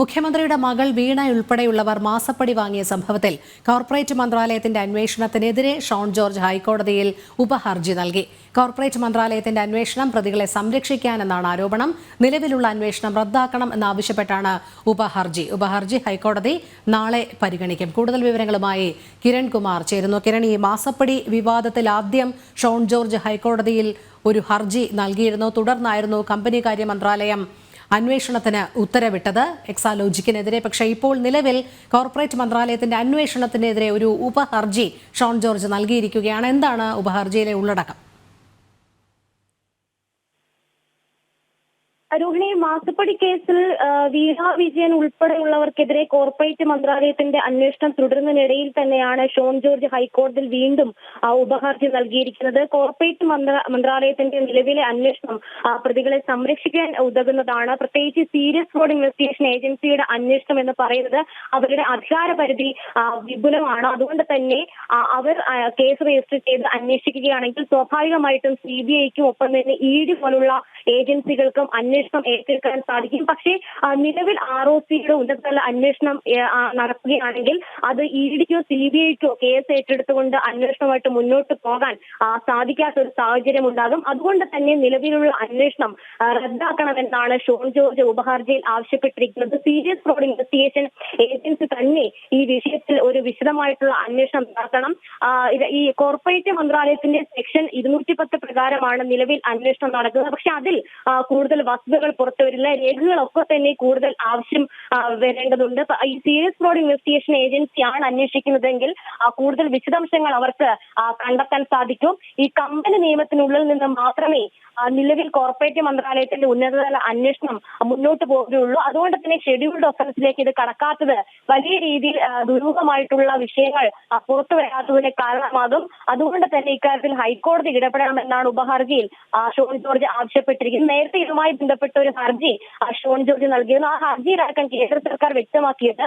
മുഖ്യമന്ത്രിയുടെ മകൾ വീണ ഉൾപ്പെടെയുള്ളവർ മാസപ്പടി വാങ്ങിയ സംഭവത്തിൽ കോർപ്പറേറ്റ് മന്ത്രാലയത്തിന്റെ അന്വേഷണത്തിനെതിരെ ഷോൺ ജോർജ് ഹൈക്കോടതിയിൽ ഉപഹർജി നൽകി. കോർപ്പറേറ്റ് മന്ത്രാലയത്തിന്റെ അന്വേഷണം പ്രതികളെ സംരക്ഷിക്കാനെന്നാണ് ആരോപണം. നിലവിലുള്ള അന്വേഷണം റദ്ദാക്കണം എന്നാവശ്യപ്പെട്ടാണ് ഉപഹർജി. ഉപഹർജി ഹൈക്കോടതി നാളെ പരിഗണിക്കും. കൂടുതൽ വിവരങ്ങളുമായി കിരൺ കുമാർ ചേരുന്നു. കിരൺ ഈ മാസപ്പടി വിവാദത്തിൽ ആദ്യം ഷോൺ ജോർജ് ഹൈക്കോടതിയിൽ ഒരു ഹർജി നൽകിയിരുന്നു. തുടർന്നായിരുന്നു കമ്പനി കാര്യ മന്ത്രാലയം അന്വേഷണത്തിന് ഉത്തരവിട്ടത് എക്സാലോജിക്കിനെതിരെ. പക്ഷേ ഇപ്പോൾ നിലവിൽ കോർപ്പറേറ്റ് മന്ത്രാലയത്തിന്റെ അന്വേഷണത്തിനെതിരെ ഒരു ഉപഹർജി ഷോൺ ജോർജ് നൽകിയിരിക്കുകയാണ്. എന്താണ് ഉപഹർജിയിലെ ഉള്ളടക്കം? രോഹിണി മാസപ്പടി കേസിൽ വീണ വിജയൻ ഉൾപ്പെടെയുള്ളവർക്കെതിരെ കോർപ്പറേറ്റ് മന്ത്രാലയത്തിന്റെ അന്വേഷണം തുടരുന്നതിനിടയിൽ തന്നെയാണ് ഷോൺ ജോർജ് ഹൈക്കോടതിയിൽ വീണ്ടും ഉപഹർജി നൽകിയിരിക്കുന്നത്. കോർപ്പറേറ്റ് മന്ത്രാലയത്തിന്റെ നിലവിലെ അന്വേഷണം പ്രതികളെ സംരക്ഷിക്കാൻ ഉതകുന്നതാണ്. പ്രത്യേകിച്ച് സീരിയസ് ഫ്രോഡ് ഇൻവെസ്റ്റിഗേഷൻ ഏജൻസിയുടെ അന്വേഷണം എന്ന് പറയുന്നത് അവരുടെ അധികാര പരിധി വിപുലമാണ്. അതുകൊണ്ട് തന്നെ അവർ കേസ് രജിസ്റ്റർ ചെയ്ത് അന്വേഷിക്കുകയാണെങ്കിൽ സ്വാഭാവികമായിട്ടും സി ബി ഐക്കും ഒപ്പം തന്നെ ഇ ഡി പോലുള്ള ഏജൻസികൾക്കും അന്വേഷണം ഏറ്റെടുക്കാൻ സാധിക്കും. പക്ഷേ നിലവിൽ ആർ ഒ സിയുടെ ഉന്നതതല അന്വേഷണം നടക്കുകയാണെങ്കിൽ അത് ഇ ഡിക്കോ സി ബി ഐക്കോ കേസ് ഏറ്റെടുത്തുകൊണ്ട് അന്വേഷണമായിട്ട് മുന്നോട്ട് പോകാൻ സാധിക്കാത്ത ഒരു സാഹചര്യം ഉണ്ടാകും അതുകൊണ്ട് തന്നെ നിലവിലുള്ള അന്വേഷണം റദ്ദാക്കണമെന്നാണ് ഷോൺ ജോർജ് ഉപഹർജിയിൽ ആവശ്യപ്പെട്ടിരിക്കുന്നത്. സീരിയസ് ഫ്രോഡ് ഇൻവെസ്റ്റിഗേഷൻ ഏജൻസി തന്നെ ഈ വിഷയത്തിൽ ഒരു വിശദമായിട്ടുള്ള അന്വേഷണം നടത്തണം. ഈ കോർപ്പറേറ്റ് മന്ത്രാലയത്തിന്റെ സെക്ഷൻ ഇരുന്നൂറ്റി പത്ത് പ്രകാരമാണ് നിലവിൽ അന്വേഷണം നടക്കുന്നത്. പക്ഷെ അതിൽ കൂടുതൽ കൂടുതൽ വസ്തുതകൾ പുറത്തുവരില്ല രേഖകളൊക്കെ തന്നെ കൂടുതൽ ആവശ്യം വരേണ്ടതുണ്ട്. ഈ സീരിയസ് ഫ്രോഡ് ഇൻവെസ്റ്റിഗേഷൻ ഏജൻസിയാണ് അന്വേഷിക്കുന്നതെങ്കിൽ കൂടുതൽ വിശദാംശങ്ങൾ അവർക്ക് കണ്ടെത്താൻ സാധിക്കും. ഈ കമ്പനി നിയമത്തിനുള്ളിൽ നിന്ന് മാത്രമേ നിലവിൽ കോർപ്പറേറ്റ് മന്ത്രാലയത്തിന്റെ ഉന്നതതല അന്വേഷണം മുന്നോട്ട് പോവുകയുള്ളൂ. അതുകൊണ്ട് തന്നെ ഷെഡ്യൂൾഡ് ഒഫൻസിലേക്ക് ഇത് കടക്കാത്തത് വലിയ രീതിയിൽ ദുരൂഹമായിട്ടുള്ള വിഷയങ്ങൾ പുറത്തു വരാത്തതിന് കാരണമാകും. അതുകൊണ്ട് തന്നെ ഇക്കാര്യത്തിൽ ഹൈക്കോടതി ഇടപെടണമെന്നാണ് ഉപഹർജിയിൽ ഷോണി ജോർജ് ആവശ്യപ്പെട്ടിരിക്കുന്നത്. നേരത്തെ ഇതുമായി ബന്ധപ്പെട്ട ഒരു ഹർജി ഷോൺ ജോർജ് നൽകിയിരുന്നു. ആ ഹർജിയിലടക്കം കേന്ദ്ര സർക്കാർ വ്യക്തമാക്കിയത്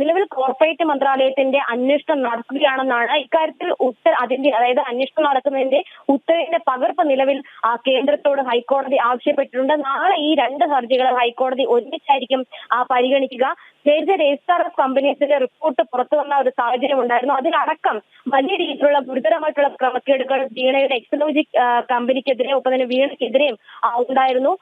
നിലവിൽ കോർപ്പറേറ്റ് മന്ത്രാലയത്തിന്റെ അന്വേഷണം നടക്കുകയാണെന്നാണ് ഇക്കാര്യത്തിൽ ഉത്തര അതിന്റെ അതായത് അന്വേഷണം നടക്കുന്നതിന്റെ ഉത്തരവിന്റെ പകർപ്പ് നിലവിൽ കേന്ദ്രത്തോട് ഹൈക്കോടതി ആവശ്യപ്പെട്ടിട്ടുണ്ട്. നാളെ ഈ രണ്ട് ഹർജികൾ ഹൈക്കോടതി ഒരുമിച്ചായിരിക്കും പരിഗണിക്കുക. നേരത്തെ രജിസ്ട്രാർ ഓഫ് കമ്പനീസിന്റെ റിപ്പോർട്ട് പുറത്തു വന്ന ഒരു സാഹചര്യം ഉണ്ടായിരുന്നു. അതിലടക്കം വലിയ രീതിയിലുള്ള ഗുരുതരമായിട്ടുള്ള ക്രമക്കേടുകൾ വീണയുടെ എക്സലോജിക് കമ്പനിക്കെതിരെ ഒപ്പം തന്നെ വീണയ്ക്കെതിരെയും ഉണ്ടായിരുന്നു.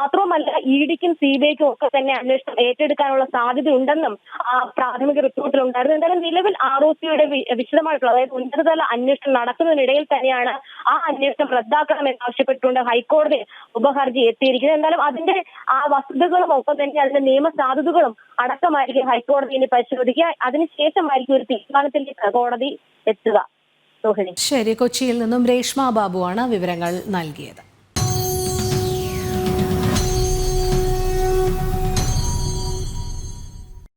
മാത്രവുമല്ല ഇ ഡിക്കും സി ബി ഐക്കും ഒക്കെ തന്നെ അന്വേഷണം ഏറ്റെടുക്കാനുള്ള സാധ്യത ഉണ്ടെന്നും ആ, പ്രാഥമിക റിപ്പോർട്ടിൽ ഉണ്ടായിരുന്നു. എന്തായാലും നിലവിൽ ആർ ഒ സിയുടെ വിശദമായിട്ടുള്ള അതായത് ഉന്നതതല അന്വേഷണം നടക്കുന്നതിനിടയിൽ തന്നെയാണ് ആ അന്വേഷണം റദ്ദാക്കണമെന്ന് ആവശ്യപ്പെട്ടുകൊണ്ട് ഹൈക്കോടതി ഉപഹർജി എത്തിയിരിക്കുന്നത് എന്തായാലും അതിന്റെ ആ വസ്തുതകളും ഒപ്പം തന്നെ അതിന്റെ നിയമസാധുതകളും അടക്കമായിരിക്കും ഹൈക്കോടതി ഇനി പരിശോധിക്കുക. അതിനുശേഷമായിരിക്കും ഒരു തീരുമാനത്തിലേക്ക് കോടതി എത്തുക. ശരി കൊച്ചിയിൽ നിന്നും രേഷ്മ ബാബുവാണ് വിവരങ്ങൾ നൽകിയത്.